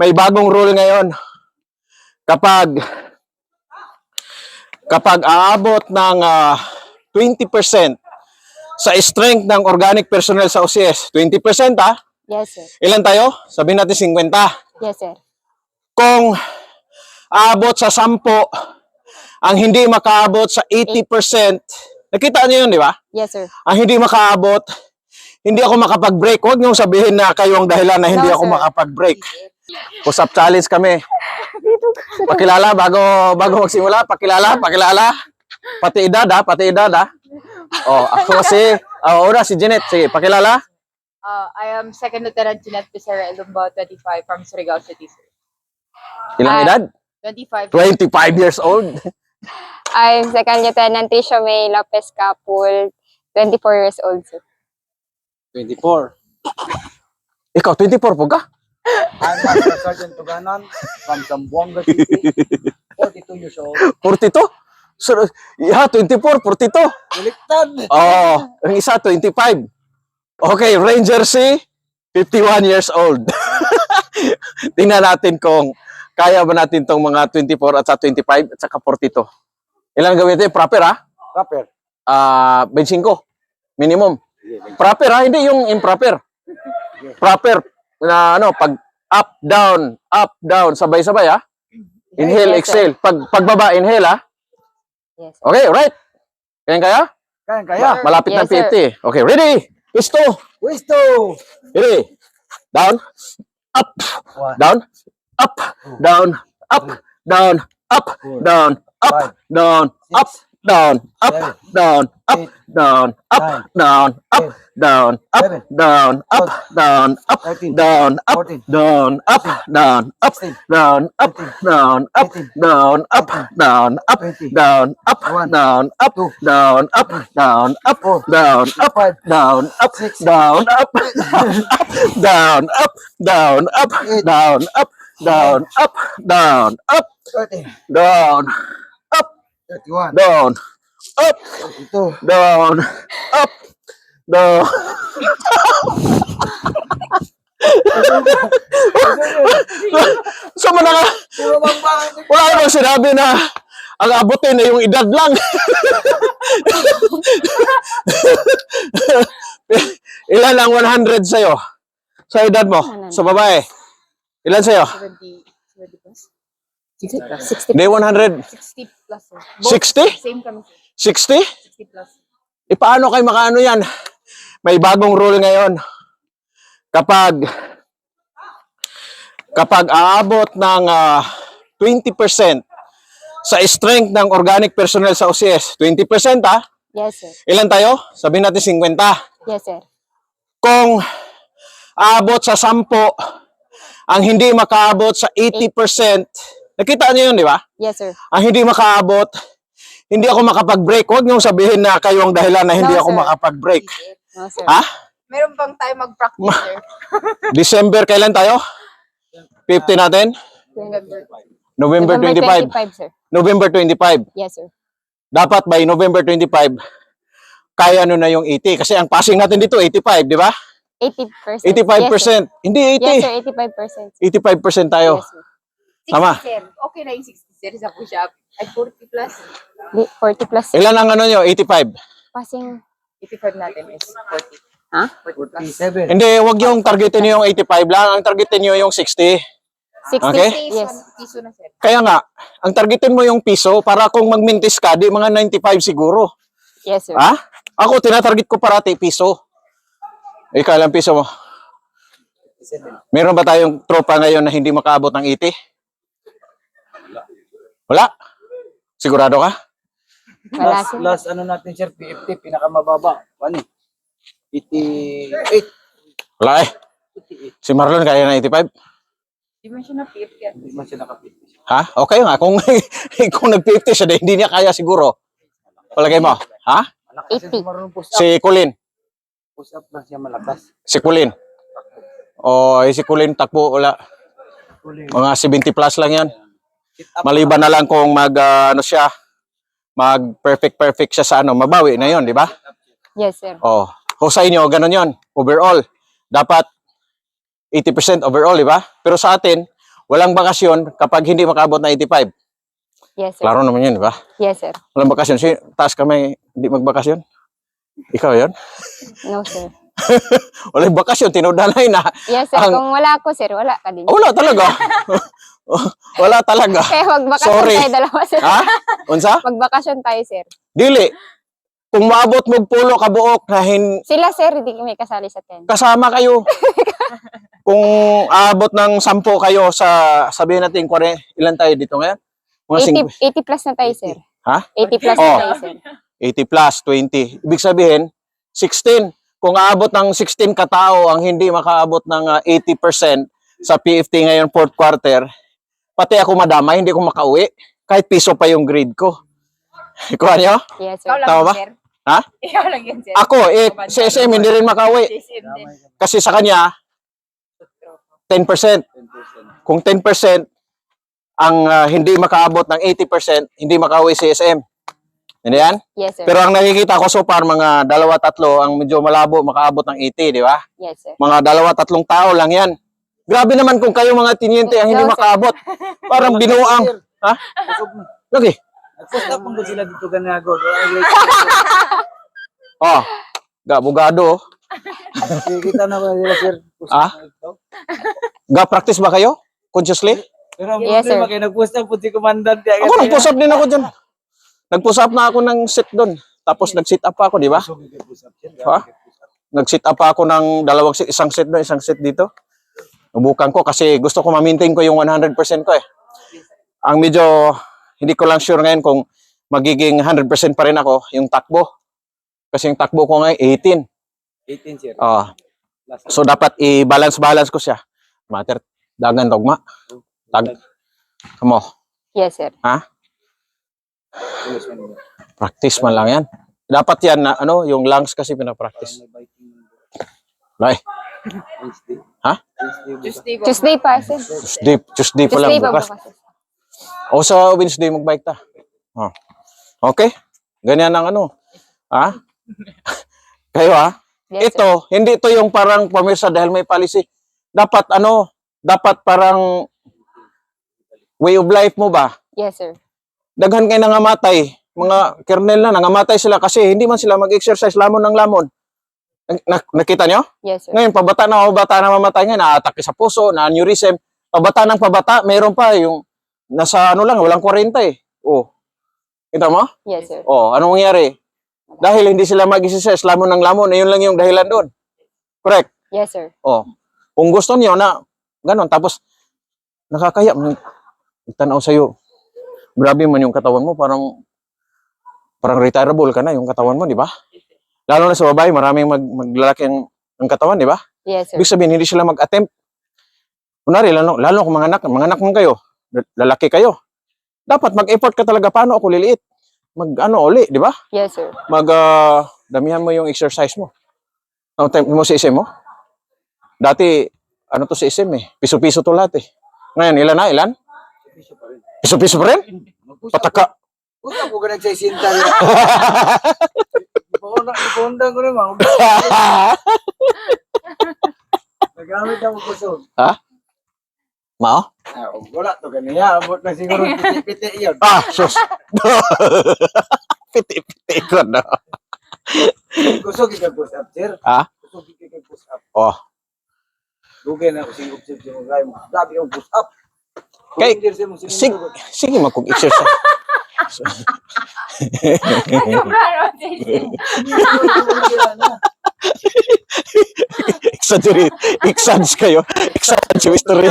may bagong rule ngayon. Kapag kapag aabot ng ah, 20% sa strength ng organic personnel sa OCS, 20% ah, Yes, sir. ilan tayo? Sabihin natin 50. Yes, sir. Kung aabot sa 10, ang hindi makaabot sa 80%, nakita niyo yun, di ba? Yes, sir. Ang hindi makaabot, hindi ako makapag-break. Huwag niyong sabihin na kayo ang dahilan na hindi No, ako makapag-break. Push-up challenge kami. Pakilala bago bago magsimula, pakilala, pakilala. Pati edad ha, pati edad ha. Oh, ako si uh, una si Jeanette, sige, pakilala. Uh, I am Second Lieutenant Jeanette Becerra Elumba, 25 from Surigao City. sir. Ilang Ah. edad? 25. 25 years old. I'm Second Lieutenant Tricia May Lopez Capul, 24 years old, sir. 24. Ikaw 24 po ka? I'm Master Sergeant Tuganan from Zamboanga City. 42 years old. 42? So, yeah, 24, 42. Baliktad! Oh, ang isa 25. Okay, Ranger C, 51 years old. Tingnan natin kung kaya ba natin tong mga 24 at sa 25 at saka 42. Ilan gawin ito? Proper ha? Rapper. Ah, 25. Minimum. Proper ha? Hindi yung improper. Proper na ano, pag up, down, up, down, sabay-sabay ha? Inhale, Yes, sir. exhale. Pag pagbaba, inhale ha? Yes. sir. Okay, right. Kaya kaya? Kaya, kaya. Malapit Yes, ng 50. Okay, ready? Pisto. Wisto! Ready? Down. Up. One, Down. Up. Down. Up. Down. Up. four, Down. Up. five, Down. Up. Down. Up. Down. Up. Down. Up. Down. Up. Down. Up. Down. Up. Down. Up. Down. Up. Down. Up. Down. Up. Down. Up. Down. Up. Down. Up. Down. Up. Down. Up. Down. Up. Down. Up. Down. Up. Down. Up. down, up, down, up, down, up, down, up, down, up, down, up, down, up, 30, down, up, 31, down, up, 32, down, up, down. so nga, Puro bang bang? wala namang sinabi na ang abutin na yung edad lang. Ilan ang 100 sa'yo? Sa edad mo? Sa babae? Ilan sa'yo? 70, 70 plus? 60 plus. 60 Hindi 100. 60 plus. sir. 60? Same kami. sir. 60? 60 plus. E paano kayo makaano yan? May bagong rule ngayon. Kapag kapag aabot ng ah, 20% sa strength ng organic personnel sa OCS, 20% ah, Yes, sir. ilan tayo? Sabihin natin 50. Yes, sir. Kung aabot sa 10, ang hindi makaabot sa 80%, nakita niyo yun, di ba? Yes, sir. Ang hindi makaabot, hindi ako makapag-break. Huwag niyong sabihin na kayo ang dahilan na hindi No, ako makapag-break. No, sir. Ha? Meron bang tayo mag-practice, sir? December, kailan tayo? 50 natin? November. November 25. 25, sir. November 25. Yes, sir. Dapat by November 25, kaya no na yung 80. Kasi ang passing natin dito, 85, di ba? 80%. 85%. Yes, sir. Hindi Yes, 80. sir. 85%. 85% tayo. Yes, sir. 60, Tama. sir. Okay na yung 60, sir, sa push-up. At 40 plus. Di- 40 plus. Ilan ang ano nyo? 85. Passing. 85 natin is 40. Ha? 40 plus. 47. Hindi, wag yung targetin nyo yung 85 lang. Ang targetin nyo yung 60. 60. Okay. Yes. piso na, sir. Kaya nga, ang targetin mo yung piso para kung magmintis ka, di mga 95 siguro. Yes, sir. Ha? Ako, tinatarget ko parati piso. Ikaw lang piso mo. 47. Meron ba tayong tropa ngayon na hindi makaabot ng 80? Wala? Sigurado ka? Wala, Last, sir. last ano natin, sir, PFT, pinakamababa. Ano eh? 88. Wala eh. 88. Si Marlon kaya na 85? Di man siya na-50 yan. Hindi man siya nakapiti. Ha? Okay nga. Kung, kung nag-50 siya, hindi niya kaya siguro. Palagay mo? Ha? Malakas 80. siya marunong push up. Si Kulin. Push up lang siya malakas. Si Kulin. O, eh, si Kulin, takbo, wala. Tuloy. Mga 70 plus lang yan. Maliban na lang kung mag, ah, ano siya, mag perfect perfect siya sa ano, mabawi na yon di ba? Yes, sir. Oh, kung sa inyo, ganun yon Overall. Dapat 80% overall, di ba? Pero sa atin, walang bakasyon kapag hindi makaabot na 85. Yes, sir. Klaro naman yun, di ba? Yes, sir. Walang bakasyon. Si, taas kami, hindi magbakasyon. Ikaw yun? No, sir. Walang bakasyon, tinudalay na. Yes, sir. Ang- Kung wala ako, sir, wala ka din. Wala talaga. Wala talaga. Kaya magbakasyon Sorry. tayo dalawa, sir. Ha? Unsa? Magbakasyon tayo, sir. Dili. Kung maabot mo pulo kabuok na hin Sila, sir, hindi kami kasali sa tent. kasama kayo. Kung aabot ng sampo kayo sa sabihin natin kware, ilan tayo dito ngayon? Mga 80, 80 plus na tayo, sir. Ha? 80 plus Oh. na tayo, sir. 80 plus 20. Ibig sabihin 16. Kung aabot ng 16 katao ang hindi makaabot ng ah, 80% sa PFT ngayon fourth quarter, pati ako madama, hindi ko makauwi. Kahit piso pa yung grade ko. Kuha niyo? Yes, sir. Tama ba? sir. Ha? Ikaw lang yun, sir. Ako, eh, sa SM hindi rin makauwi. Kasi sa kanya, 10%. 10%. Kung 10% ang ah, hindi makaabot ng 80%, hindi makauwi si SM. Hindi yan? Yes, sir. Pero ang nakikita ko so far, mga dalawa, tatlo, ang medyo malabo, makaabot ng 80, di ba? yes, sir. Mga dalawa, tatlong tao lang yan. Grabe naman kung kayo mga tinyente ang hindi makaabot. Parang binuang. Ha? Lagi. Nag-post up sila dito ganyago. Oh. Gabugado. oh. Kita na ba sila sir? Ah? Ga-practice ba kayo? Consciously? Pero ang Yes, problema sir. kayo nag-post up po si Commandant. Ako, nag-push up din ako dyan. Nag-push up na ako ng sit doon. Tapos nag-sit up pa ako, di ba? Ha? Nag-sit up pa ako ng dalawang sit, isang set doon, isang set dito. Nubukan ko kasi gusto ko ma-maintain ko yung 100% ko eh. Ang medyo, hindi ko lang sure ngayon kung magiging 100% pa rin ako, yung takbo. Kasi yung takbo ko ngayon, 18. 18 sir. Ah, Last so dapat i-balance-balance ko siya. Mater, dagan dogma. Tag, kamo, Yes, sir. practice man lang yan. Dapat yan na, ano, yung lungs kasi pinapractice. Lai, Ha? Tuesday ba? Tuesday pa, sir. Tuesday, Tuesday pa lang Tuesday pa bukas. bukas. sir. O sa Wednesday magbike ta. Oh. Okay? Ganyan ang ano. Ha? Kayo ha? Yes, sir. ito, hindi ito yung parang pamisa dahil may policy. Dapat ano, dapat parang way of life mo ba? Yes, sir. Daghan kayo nangamatay. Mga kernel na, nangamatay sila kasi hindi man sila mag-exercise lamon ng lamon. Nak- nak- nakita nyo? Yes, sir. Ngayon, pabata na pabata na mamatay ngayon, naatake sa puso, na aneurysm. Pabata ng pabata, mayroon pa yung nasa ano lang, walang 40 eh. Oh. Kita mo? Yes, sir. Oh, anong mangyari? Dahil hindi sila mag-exercise, lamon ng lamon, ayun lang yung dahilan doon. Correct? Yes, sir. Oh. Kung gusto niyo na ganun, tapos nakakaya, tanaw sa'yo. Grabe man yung katawan mo, parang parang retirable ka na yung katawan mo, di ba? Lalo na sa babae, maraming mag, maglalaki ang, ang katawan, di ba? Yes, sir. Ibig sabihin, hindi sila mag-attempt. Kunwari, lalo, lalo kung mga anak, mga anak mo kayo, lalaki kayo. Dapat mag-effort ka talaga, paano ako liliit? Mag, ano, uli, di ba? Yes, sir. Mag, ah, damihan mo yung exercise mo. Ang time mo sa SM mo? Dati, ano to sa SM eh, piso-piso to lahat eh. Ngayon, ilan na, ilan? Piso-piso pa rin? Pataka. Puta ko ka nagsisinta Ipaundang, ipaundang ko naman. Nagamit ako kusog. Mao? Ah, wala to kaniya. Abot na siguro piti-piti yun. Ah, sus. Piti-piti ko na. Kusog ikag-push up, sir. Ah? Kusog ikag-push up. Oh. Dugay na ako sing observe sa mga guy mo. Grabe yung push up. Kay- mo Sige, sige mag-exercise. Sobrang JCM. Exaggerate. Exage kayo. Exage yung.